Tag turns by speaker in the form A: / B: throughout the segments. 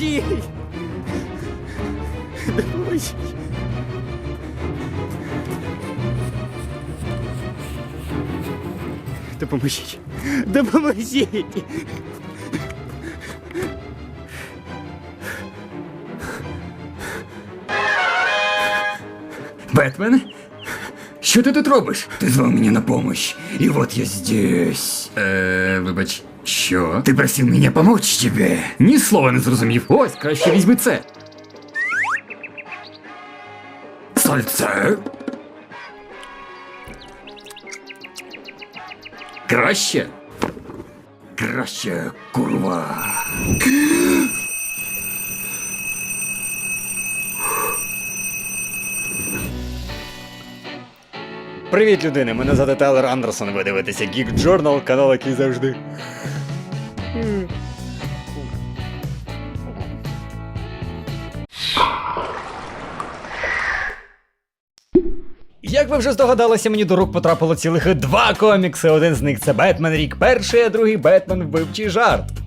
A: люди. Поможіть! Допоможіть! Допоможіть! Допоможіть!
B: Бэтмен? Що ти тут робиш? Ти звав мене на помощь, і вот я здесь. Е, вибач, що? Ти просив мене помочь тебе. Ні слова не зрозумів. Ось, краще візьми це. Сальце. Краще. Краще, курва.
A: Привіт, людини! Мене звати Тайлер Андерсон. Ви дивитеся Geek Journal, канал, який завжди. Вже здогадалися, мені до рук потрапило цілих два комікси. Один з них це Бетмен Рік Перший, а другий Бетмен Вбивчий жарт.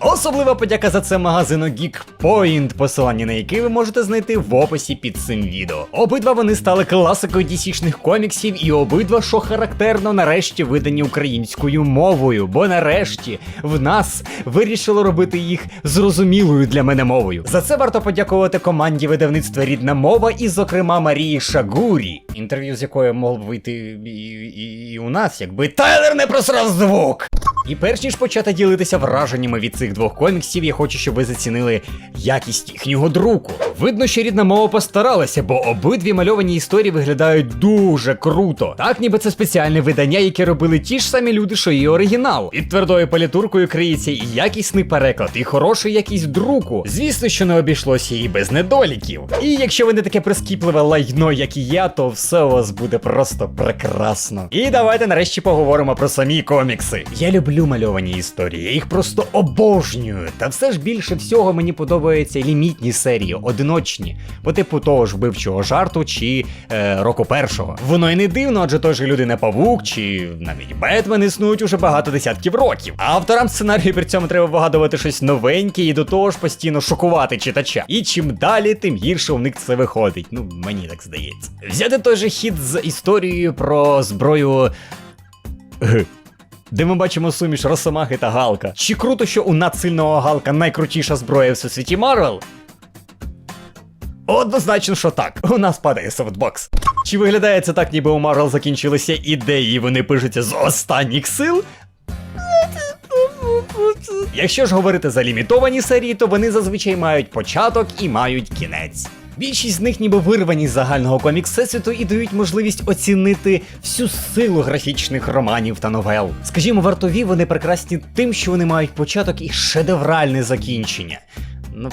A: Особлива подяка за це магазину Geek Point, посилання на який ви можете знайти в описі під цим відео. Обидва вони стали класикою DC-шних коміксів, і обидва, що характерно, нарешті видані українською мовою. Бо нарешті в нас вирішили робити їх зрозумілою для мене мовою. За це варто подякувати команді видавництва Рідна мова і, зокрема, Марії Шагурі, інтерв'ю з якою могло б вийти і, і, і у нас, якби Тайлер не просрав звук. І перш ніж почати ділитися враженнями від цих двох коміксів, я хочу, щоб ви зацінили якість їхнього друку. Видно, що рідна мова постаралася, бо обидві мальовані історії виглядають дуже круто. Так, ніби це спеціальне видання, яке робили ті ж самі люди, що і оригінал. Під твердою палітуркою криється і якісний переклад, і хороший якість друку. Звісно, що не обійшлося і без недоліків. І якщо ви не таке прискіпливе лайно, як і я, то все у вас буде просто прекрасно. І давайте нарешті поговоримо про самі комікси. Я люблю мальовані історії, я їх просто обожнюю. Та все ж більше всього мені подобаються лімітні серії, одиночні, по типу того ж вбивчого жарту чи е, року першого. Воно й не дивно, адже той же людина Павук чи навіть Бетмен існують уже багато десятків років. Авторам сценарію при цьому треба вигадувати щось новеньке і до того ж постійно шокувати читача. І чим далі, тим гірше у них це виходить. Ну, мені так здається. Взяти той же хід з історією про зброю. Де ми бачимо суміш Росомахи та Галка. Чи круто, що у надсильного Галка найкрутіша зброя в всесвіті Марвел? Однозначно, що так. У нас падає софтбокс. Чи виглядає це так, ніби у Марвел закінчилися ідеї, і вони пишуться з останніх сил? Якщо ж говорити за лімітовані серії, то вони зазвичай мають початок і мають кінець. Більшість з них ніби вирвані з загального комікс всесвіту і дають можливість оцінити всю силу графічних романів та новел. Скажімо, вартові вони прекрасні тим, що вони мають початок і шедевральне закінчення. Ну,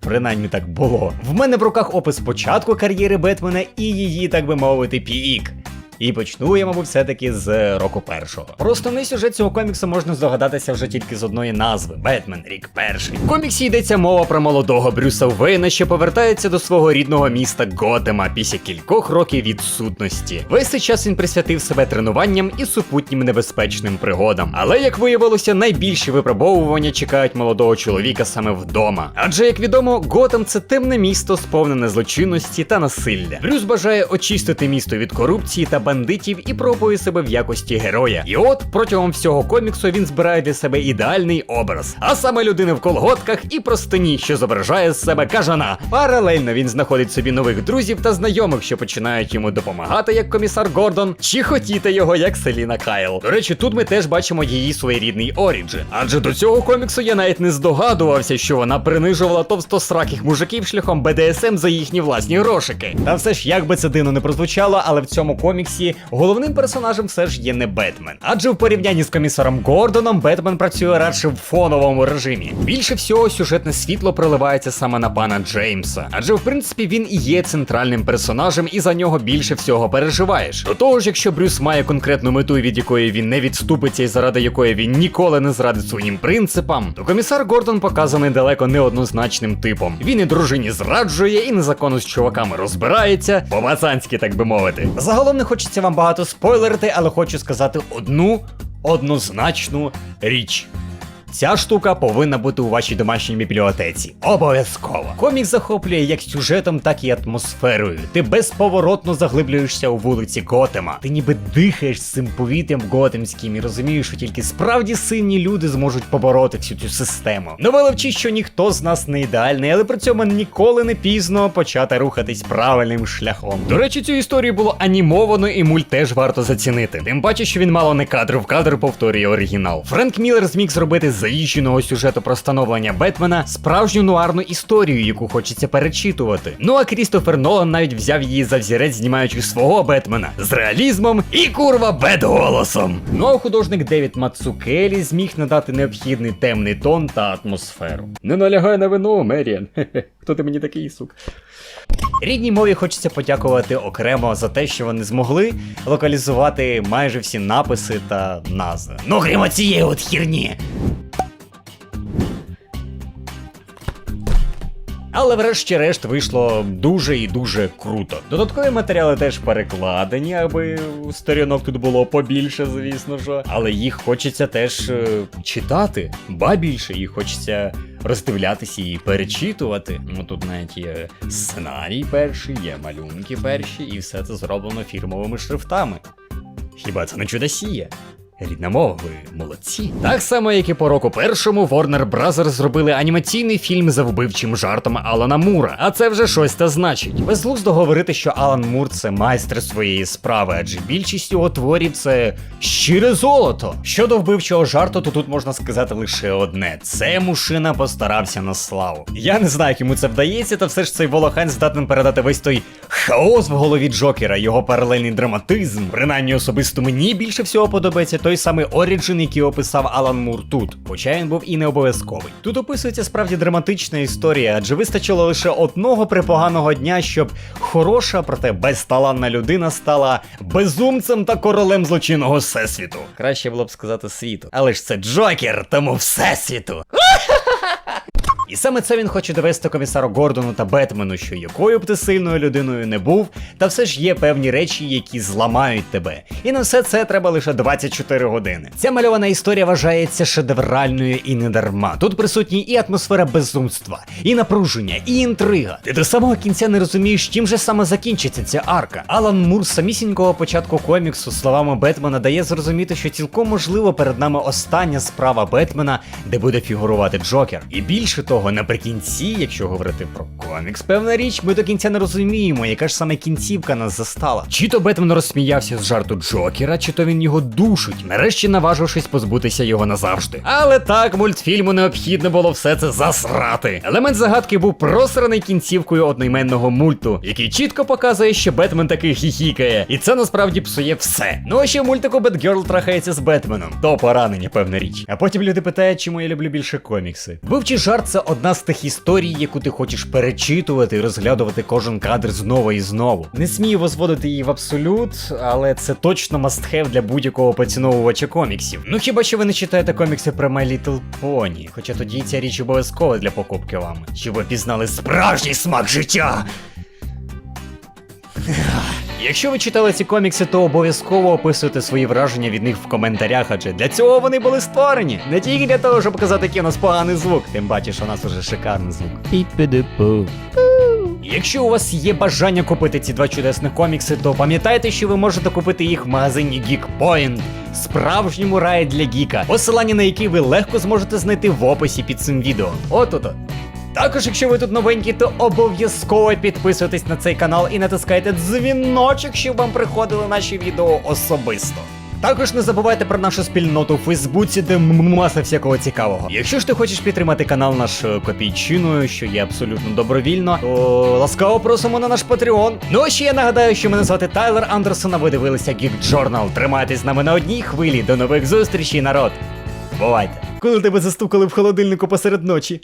A: принаймні так було. В мене в руках опис початку кар'єри Бетмена і її, так би мовити, пік. І почну я, мабуть, все-таки з року першого. Про основний сюжет цього коміксу можна здогадатися вже тільки з одної назви Бетмен Рік Перший. В коміксі йдеться мова про молодого Брюса Вейна, що повертається до свого рідного міста Готема після кількох років відсутності. Весь цей час він присвятив себе тренуванням і супутнім небезпечним пригодам. Але як виявилося, найбільші випробовування чекають молодого чоловіка саме вдома. Адже, як відомо, Готем це темне місто, сповнене злочинності та насилля. Брюс бажає очистити місто від корупції та бандитів і пробує себе в якості героя. І от протягом всього коміксу він збирає для себе ідеальний образ, а саме людини в колготках і простині, що зображає з себе кажана. Паралельно він знаходить собі нових друзів та знайомих, що починають йому допомагати, як комісар Гордон, чи хотіти його як Селіна Кайл. До речі, тут ми теж бачимо її своєрідний оріджин. Адже до цього коміксу я навіть не здогадувався, що вона принижувала товстосраких мужиків шляхом БДСМ за їхні власні грошики. Та все ж, як би це дивно не прозвучало, але в цьому коміксі головним персонажем все ж є не Бетмен. Адже в порівнянні з комісаром Гордоном Бетмен працює радше в фоновому режимі. Більше всього сюжетне світло проливається саме на пана Джеймса. Адже в принципі він і є центральним персонажем, і за нього більше всього переживаєш. До того ж, якщо Брюс має конкретну мету, від якої він не відступиться, і заради якої він ніколи не зрадить своїм принципам, то комісар Гордон показаний далеко неоднозначним типом. Він і дружині зраджує, і незаконно з чуваками розбирається, по-мацанськи, так би мовити. Загалом не хочеться вам багато спойлерити, але хочу сказати одну однозначну річ. Ця штука повинна бути у вашій домашній бібліотеці. Обов'язково. Комік захоплює як сюжетом, так і атмосферою. Ти безповоротно заглиблюєшся у вулиці Готема. Ти ніби дихаєш цим повітрям готемським і розумієш, що тільки справді сильні люди зможуть побороти всю цю систему. Новела вчить, що ніхто з нас не ідеальний, але при цьому ніколи не пізно почати рухатись правильним шляхом. До речі, цю історію було анімовано, і мульт теж варто зацінити. Тим паче, що він мало не кадр в кадр повторює оригінал. Френк Міллер зміг зробити з заїждженого сюжету про становлення Бетмена справжню нуарну історію, яку хочеться перечитувати. Ну а Крістофер Нолан навіть взяв її за взірець, знімаючи свого Бетмена з реалізмом і курва бет-голосом. Ну а художник Девід Мацукелі зміг надати необхідний темний тон та атмосферу. Не налягай на вино, Меріан. Хто ти мені такий сук? Рідній мові хочеться подякувати окремо за те, що вони змогли локалізувати майже всі написи та назви. Ну, крім цієї от хірні. Але врешті-решт вийшло дуже і дуже круто. Додаткові матеріали теж перекладені, аби сторінок тут було побільше, звісно ж. Але їх хочеться теж е, читати, ба більше їх хочеться роздивлятися і перечитувати. Ну тут навіть є сценарій перший, є малюнки перші, і все це зроблено фірмовими шрифтами. Хіба це не чудосіє? Ви молодці. Так само, як і по року першому, Warner Bros. зробили анімаційний фільм за вбивчим жартом Алана Мура. А це вже щось та значить. Безглуздо говорити, що Алан Мур це майстер своєї справи, адже більшість його творів це щире золото. Щодо вбивчого жарту, то тут можна сказати лише одне: це мушина постарався на славу. Я не знаю, як йому це вдається, та все ж цей волохань здатен передати весь той хаос в голові Джокера, його паралельний драматизм. Принаймні особисто мені більше всього подобається той самий Оріджин, який описав Алан Мур тут, хоча він був і не обов'язковий. Тут описується справді драматична історія, адже вистачило лише одного припоганого дня, щоб хороша, проте безталанна людина стала безумцем та королем злочинного всесвіту. Краще було б сказати світу. Але ж це Джокер, тому всесвіту. І саме це він хоче довести комісару Гордону та Бетмену, що якою б ти сильною людиною не був, та все ж є певні речі, які зламають тебе. І на все це треба лише 24 години. Ця мальована історія вважається шедевральною і не дарма. Тут присутні і атмосфера безумства, і напруження, і інтрига. Ти до самого кінця не розумієш, чим же саме закінчиться ця арка. Алан Мур з самісінького початку коміксу словами Бетмена дає зрозуміти, що цілком можливо перед нами остання справа Бетмена, де буде фігурувати Джокер. І більше того, наприкінці, якщо говорити про комікс, певна річ, ми до кінця не розуміємо, яка ж саме кінцівка нас застала. Чи то Бетмен розсміявся з жарту Джокера, чи то він його душить, нарешті наважившись позбутися його назавжди. Але так, мультфільму необхідно було все це засрати. Елемент загадки був просраний кінцівкою одноіменного мульту, який чітко показує, що Бетмен таки хіхікає. І це насправді псує все. Ну а ще в мультику Бетгерл трахається з Бетменом. То поранення, певна річ. А потім люди питають, чому я люблю більше комікси. Вивчий жарт це одна з тих історій, яку ти хочеш перечитувати і розглядувати кожен кадр знову і знову. Не смію возводити її в абсолют, але це точно мастхев для будь-якого поціновувача коміксів. Ну хіба що ви не читаєте комікси про My Little Pony, хоча тоді ця річ обов'язкова для покупки вами, щоб ви пізнали справжній смак життя. Якщо ви читали ці комікси, то обов'язково описуйте свої враження від них в коментарях, адже для цього вони були створені. Не тільки для того, щоб показати, який у нас поганий звук, тим паче, що у нас уже шикарний звук. Пі-пі-ди-пу. Якщо у вас є бажання купити ці два чудесних комікси, то пам'ятайте, що ви можете купити їх в магазині Geekpoint, справжньому раї для гіка, посилання на який ви легко зможете знайти в описі під цим відео. От-от. Також, якщо ви тут новенькі, то обов'язково підписуйтесь на цей канал і натискайте дзвіночок, щоб вам приходили наші відео особисто. Також не забувайте про нашу спільноту у Фейсбуці, де маса всякого цікавого. Якщо ж ти хочеш підтримати канал нашою копійчиною, що є абсолютно добровільно, то ласкаво просимо на наш Patreon. Ну а ще я нагадаю, що мене звати Тайлер Андерсон, а ви дивилися Geek Journal. Тримайтесь з нами на одній хвилі. До нових зустрічей, народ! Бувайте! Коли тебе застукали в холодильнику посеред ночі?